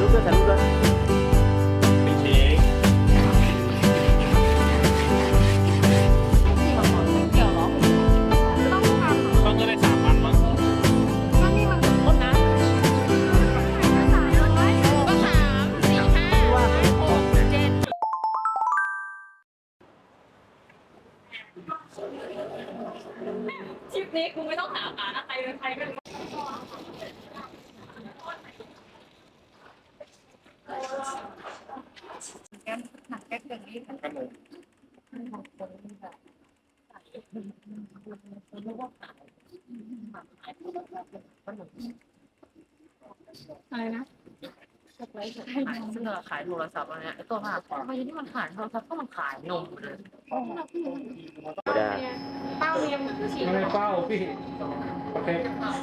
ด้วยถ่า สื้อขายโทรศัพท์อะไรเนี่ยไอ้ตัวมาทำไมที่มันขายโทรศัพท์ก็มันขายนมเลยได้เป้ายังฉีดไม่เป้าพี่โอเค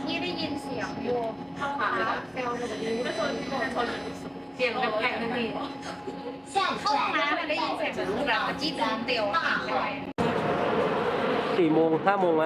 นี่ได้ยินเสียงโยเข้าหาเซลล์แบบนี้ไม่ชนชนเสียงแบบแข็งนั่นเองเข้ามาได้ยินเสียงแบบแบบจี้ตามเตียวอะสี่โมงห้าโมงไหม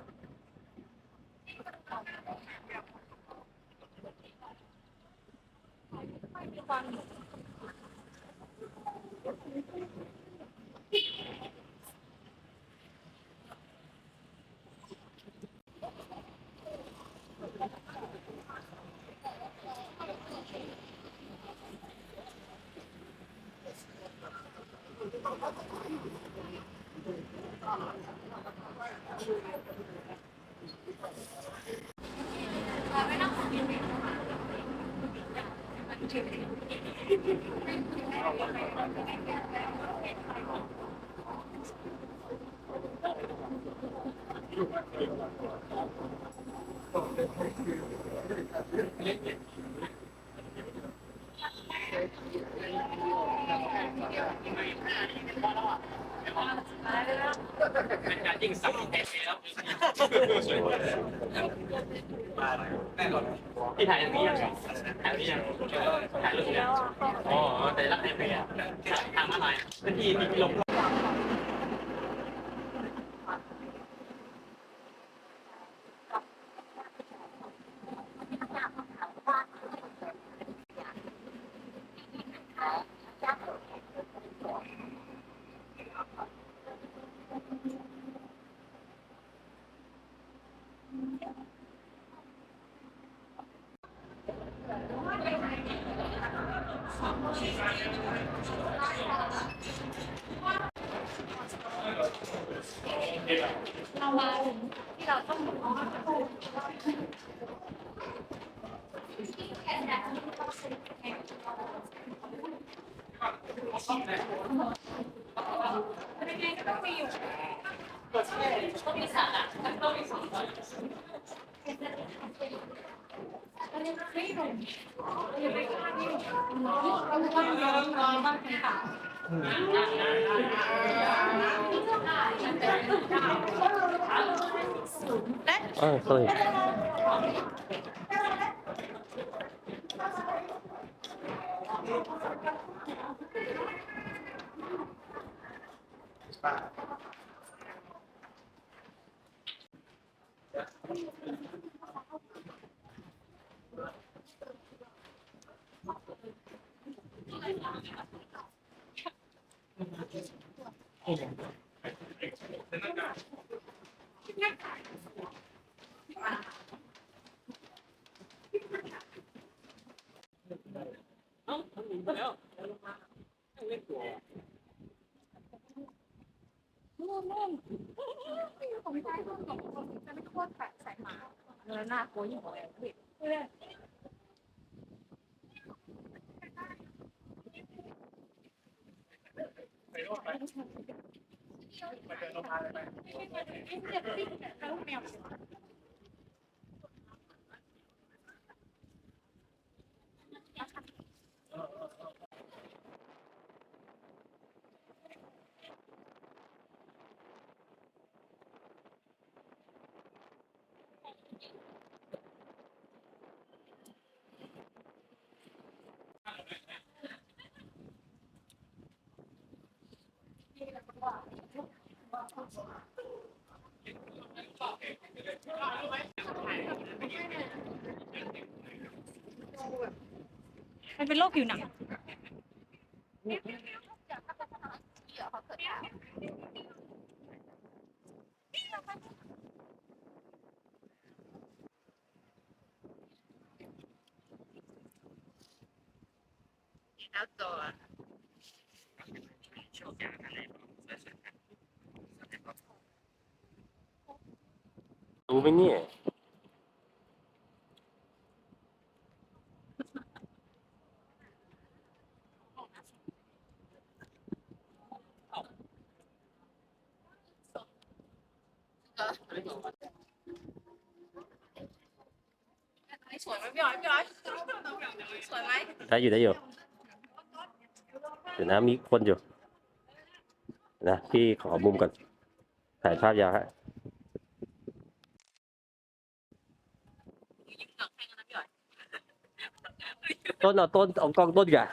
太方便。 เป็นการยิงสับแพ้แล้วพี่ถ่ายอย่างนี้ยังถ่ายนี้ยังถ่ายรูปยังอ๋อแต่ละไอเพียทางอะไรพื้นที่ที่ลง เร ต้อง มีสาระต้องมีสองคน อ่า sorry เเอ้าทำหนีไปแล้วเล่นตัว นู่นนู่น ผมใจนู่นกับผมจะไม่โคตรแปะใส่หมาแล้วหน้าโกยยิ่งกว่าแอนพี่ไปโน่นไปไปเดินลงมาเลยไปมั นเป็นโรคผิวหนังแล้วตัว รู้ ไหมเนี่ยสวยไหมพี่อ้อยพี่อ้อยสวยไหมได้อยู่ได้อยู่เดี๋ยวนะมีคนอยู่นะพี่ขอมุมก่อนถ่ายภาพยาวฮะ ยิ้มเหงือกแห้งนะพี่อ้อย ต้นเอาต้นเอากล้องต้นก่อน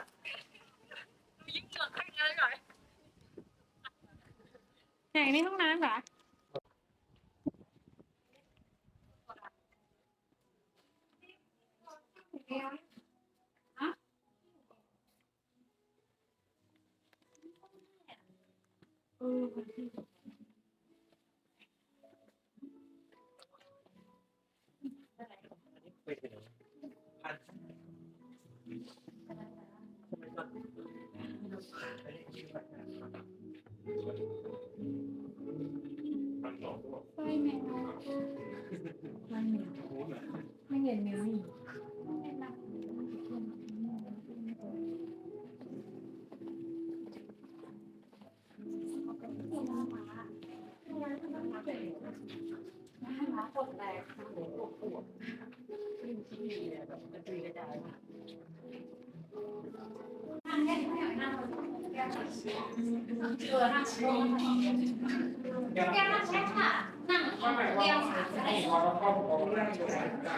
すいません。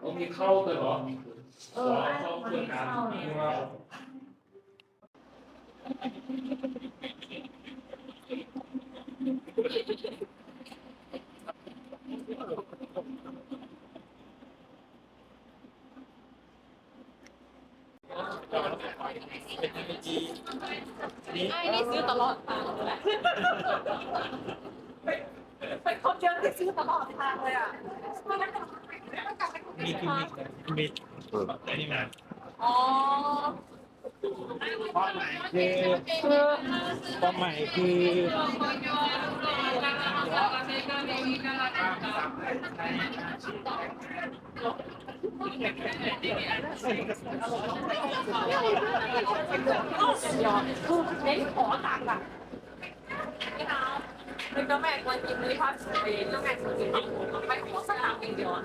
โอ้มีเข้าเลยเหรอเออเข้าเพื่อนกันว่าไอ้นี่ซื้อตลอดทางเลยเป็นคนเดียวที่ซื้อตลอดทางเลยอะ มีกิมมิคมีไอ้นี่มาอ๋อความหมายคือความหมายคือเน้นขอตังค์อะนี่นะเป็นเจ้าแม่กวนกินเลยพัดเป็นเจ้าแม่กวนกินไปขอสักตังค์เดียวอะ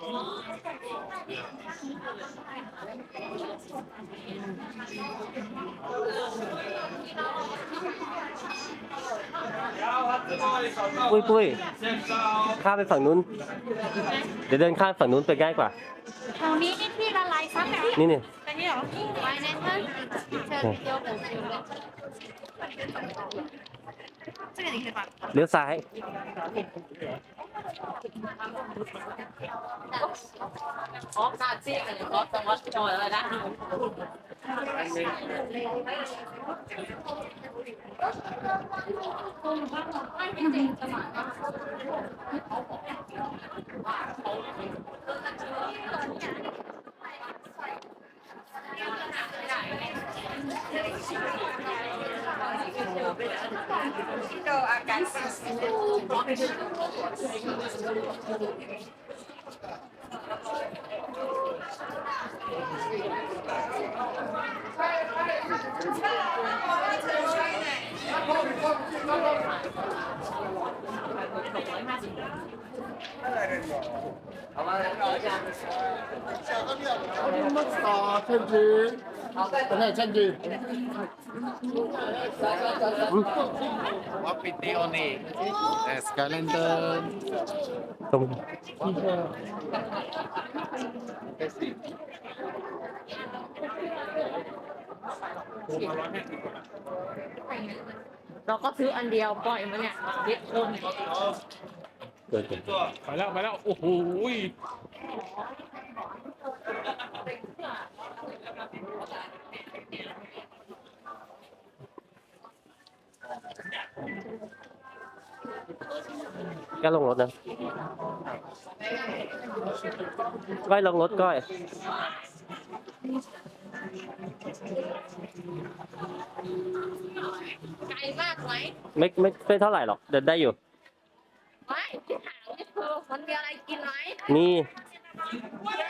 ปุ้ยข้ามไปฝั่งนู้น เดี๋ยวเดินข้ามฝั่งนู้นไปง่ายกว่าแถวนี้นี่ที่ละลายซักไหนนี่นี่แต่นี่เหรอไว้ในเพื่อนเชิญเดียวผมชิว เลี้ยวซ้าย อ๋อซาซี่อันนี้ก็จังหวัดจอยอะไรนะ 好吧，那我讲。我他妈打他！趁机。What video ni? Eh, sekalian dan ตรงเราก็ซื้ออันเดียวปล่อยมันเนี่ยยึดคนเดินไปแล้วไปแล้ว โอ้โห ก้อยลงรถนะก้อยลงรถก้อยไกลมากไหมไม่ไม่ไม่เท่าไหร่หรอก เดินได้อยู่ ไม่ที่ถามนี่คือมันมีอะไรกินไหมนี่ข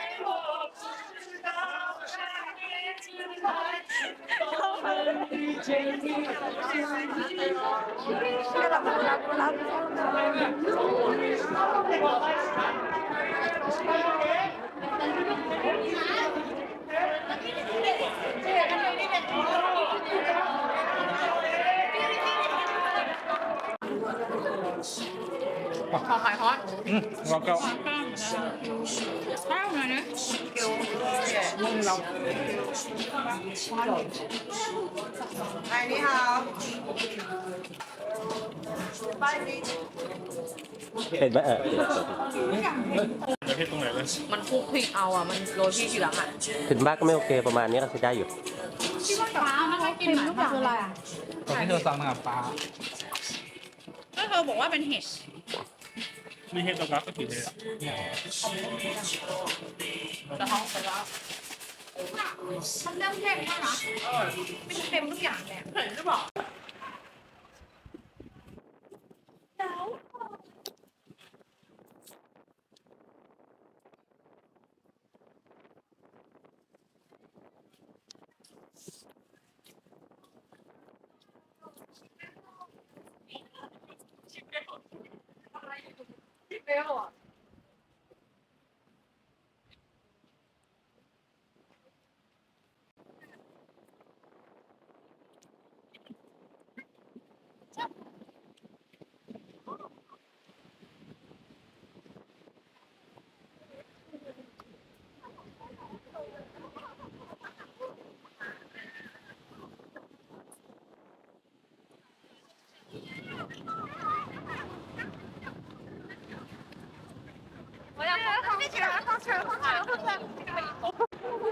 อไข่ฮอตอืมเราก็ข้าวหน่อยนะเห็นไหมเออประเทศตรงไหนเลยมันคลุกพริกเอาอะ มันโรยพริกทีหลังอะถึงบ้านก็ไม่โอเคประมาณนี้ก็ใช้ได้อยู่ปลามันกินหลายอย่างคืออะไรอะตอนที่เธอสั่งนะครับปลาก็เธอบอกว่าเป็นเห็ดไม่เห็นตรงนั้นก็ถือเลยแต่ห้องไปแล้ว มันเริ่มเค็มแล้วนะไม่เค็มทุกอย่างเลย เห็นหรือเปล่า 我要放起来放起来放起来放起来放起来放起来放来放起来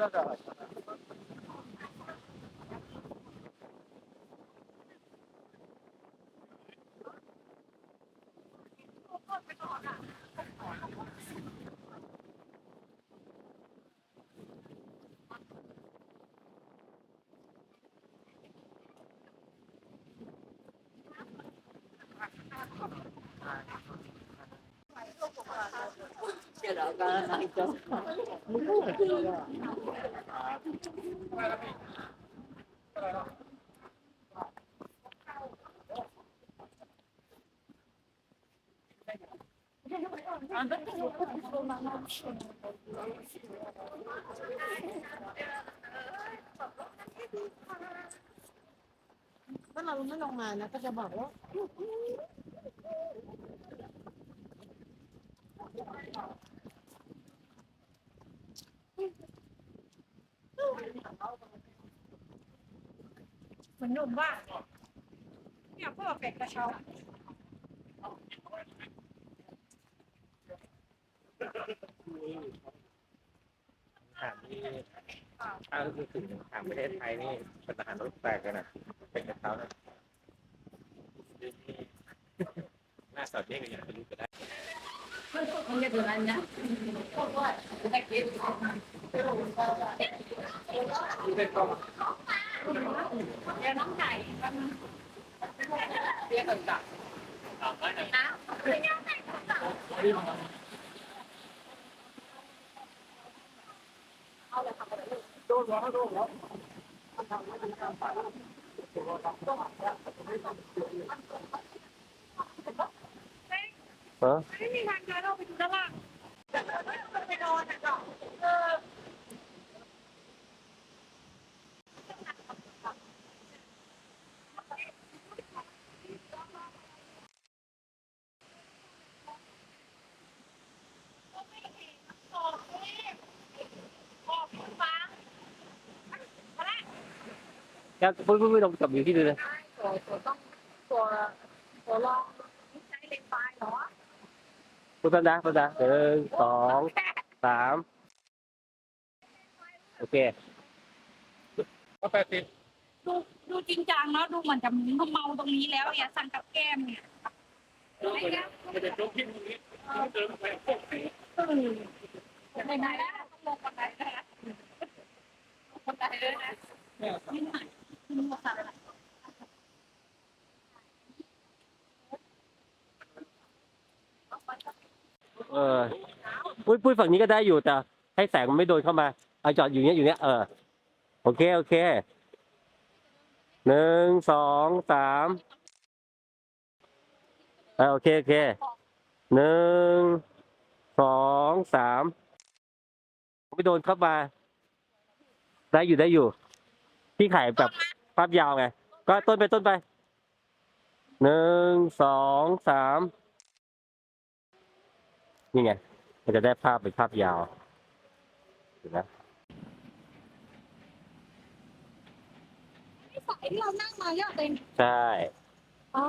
岩が入りま。去了，放去了。 ถ้าเราไม่ลงมานะ ก็จะบอกว่า เหมือนหนุ่มว่าเนี่ยพวกเป็ดกระเช้าถามที่ถ้าคือถึงถามประเทศไทยนี่เป็นอาหารรสแปลกกันนะเป็นกระเช้านะหน้าสอดเด้งอย่างนี้ก็ได้ ฮะ ไม่มีทางเดินเราไปดูด้านล่างไปนอนอะเนาะเออ แกปุ้ยปุ้ยปุ้ยลองจับอยู่ที่ดูเลยตัวตัวต้องตัวตัวรองใช้เล็กปลายเหรอปุ้ยแป๊บนะแป๊บนะหนึ่งสองสามโอเคก็แปดสิบดูดูจริงจังเนาะดูเหมือนจะเมาตรงนี้แล้วเนี่ยสั่งกับแก้มเนี่ยมันจะจบที่ตรงนี้เดินไปพวกนี้ไปไหนแล้วต้องลงบันไดเลยนะบันไดเลยนะ เออปุ้ยปุ้ยฝั่งนี้ก็ได้อยู่แต่ ให้แสงมันไม่โดนเข้ามาเอาจอดอยู่เนี้ยอยู่เนี้ยเออโอเคโอเคหนึ่งสองสามเออโอเคโอเคหนึ่งสองสามไม่โดนเข้ามา ได้อยู่ได้อยู่ พี่ขายแบบาพยาวไง ก็ต้นไปต้นไป หนึ่ง สอง สาม นี่ไง มันจะได้ภาพเป็นภาพยาวเห็นไหมที่สายที่เรานั่งมาเยอะเต็มใช่ อ๋อ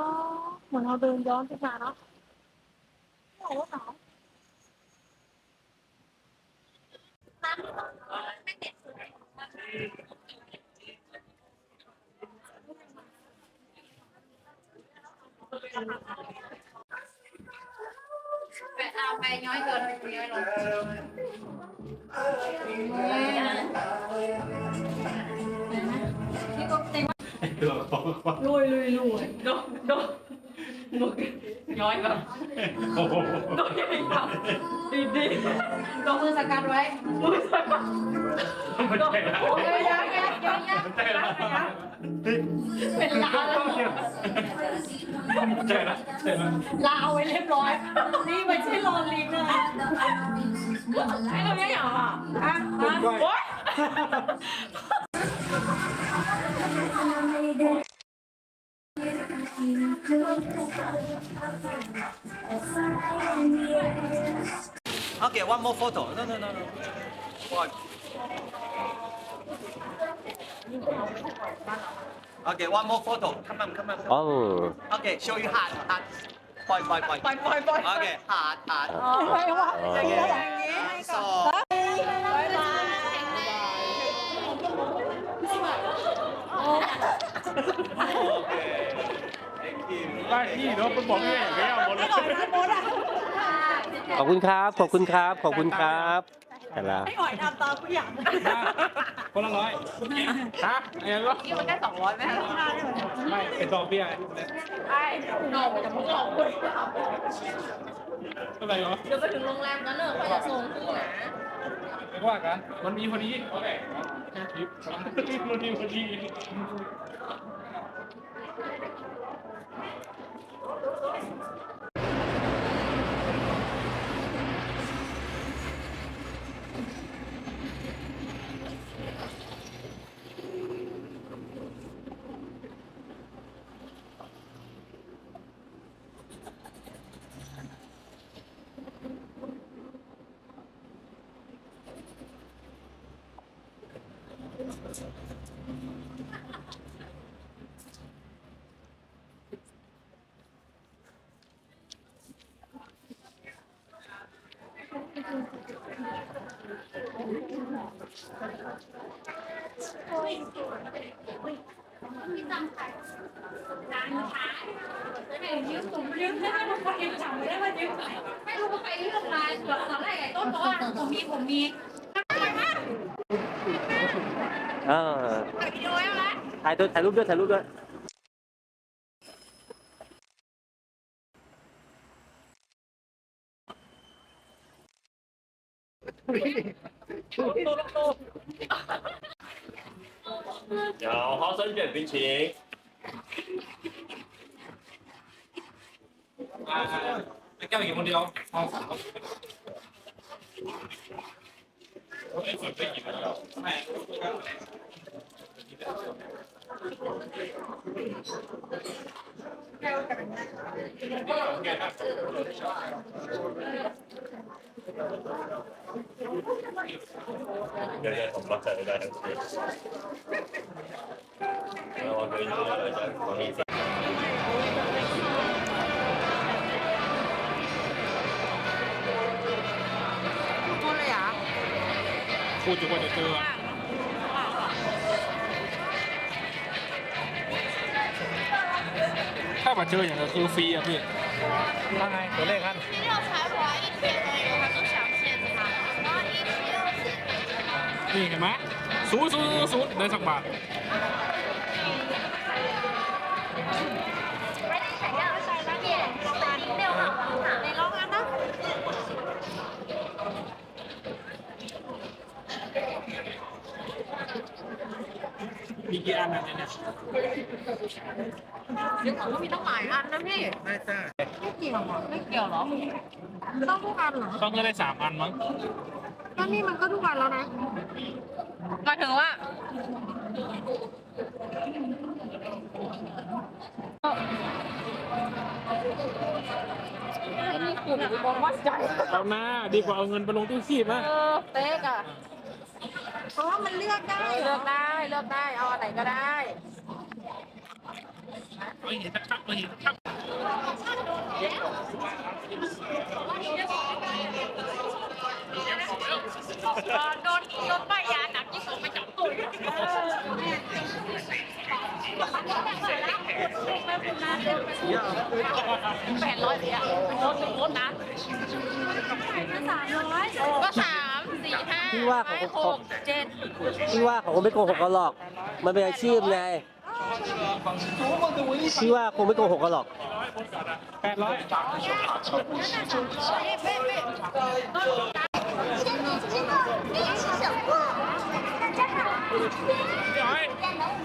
เหมือนเราเดินย้อนไปมาเนาะโอ้โหหนาว ไปเอาไปย้อยเกินย้อยลงลุยลุยลุยโดนโดนหมดย้อยแบบโดนยังไงครับดีดีโดนมือสกัดไว้มือสกัดโดนโอ้ยยักยักยักยักยักเป็นล้านแล้ว ลาเอาไว้เรียบร้อย นี่ไม่ใช่รอลิงนะไอ้เราเนี่ยอย่างอะอะโอ๊ย Okay, one more photo. No, no, no, no. One. Okay, one more photo. Come on, come on. Come อ๋อ on. Okay, show you heart, heart. Point, point, point. ปล่อยปล่อยปล่อย Okay, heart, heart. ไม่ว่า Okay. So, บ้านพี่เนาะมันบอกไม่อย่างเงี้ยหมดเลยขอบคุณครับ ขอบคุณครับ ขอบคุณครับแต่ละ ไม่อ่อยทำตามกูอยาก คนละร้อยฮะอะไรวะนี่มันได้สองร้อยไหมไม่เป็นดอกเบี้ยไอ้หน่อจะมึงหลอกคนอะไรวะเดี๋ยวไปถึงโรงแรมนั้นเนอะเขาจะส่งกูนะไม่ว่ากันมันมีพอดีโอเคคลิปมันมีพอดี ยืมผมยืมได้ไม่รู้ใครจำไม่ได้ว่ายืมใครไม่รู้ว่าใครเลือกมาตอนแรกไอ้ต้นบอ กว่าผมมีผมมี เออ ถ่ายวิดีโอแล้วนะ ถ่ายตัวถ่ายรูปด้วย ถ่ายรูปด้วย 有花生卷冰淇淋。 แก้วอยู่คนเดียวห้องสามไม่ 有有同乜就ได้ทั้งสิ้นแล้ว 有嘢同乜就係咧，我我叫你嚟就可以。不关了，关了，关了。 ว่าจะเจอถ้ามาเจออย่างก็คือฟรีอ่ะพี่ว่าไงตัวเลขกัน 六才华一天呢有很多小线条，然后一七六是 นี่เห็นไหมศูนย์ศูนย์ศูนย์ได้สักบาท มีกี่อันอันเนี่ยเดี๋ยวผมมีตั้งหลายอันนะพี่ไม่ใช่ไม่เกี่ยวหรอไม่เกี่ยวหรอต้องทุกอันเหรอ ต้องก็ได้สามอันมั้งก็นี่มันก็ทุกอันแล้วนะหมายถึงว่านี่กลุ่มบอกว่าใจเอาหน้าดีกว่าเอาเงินไปลงตู้ชีพนะเออเต๊กอะ เพราะว่ามันเลือกได้เลือกได้เลือกได้เอาอันไหนก็ได้เอาเห็นชักๆเอาเห็นชักโดนโดนป้ายยาหนักยิ่งกว่าไปจับตุ่ยแปดร้อยเลยอะรถรถนะ สามร้อยก็สาม สี่ห้าพี่ว่าของหของกเจ็ดพี่ว่าเขาคงไม่โกหกกันหรอก มันเป็นอาชีพไงพี่ว่าคงไม่โกหกกันหรอก แปดร้อยเดี๋ยวให้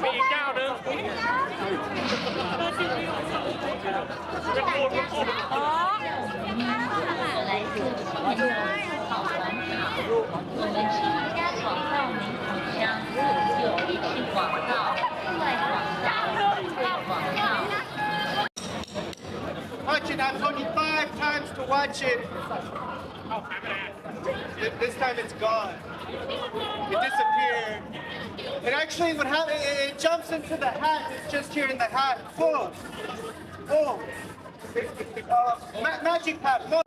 มีอีกเจ้าหนึ่ง Watch it! I've only five times to watch it. This time it's gone. It disappeared. It actually, what happened? It, jumps into the hat. It's just here in the hat. Boom! Boom! Uh, ma magic hat.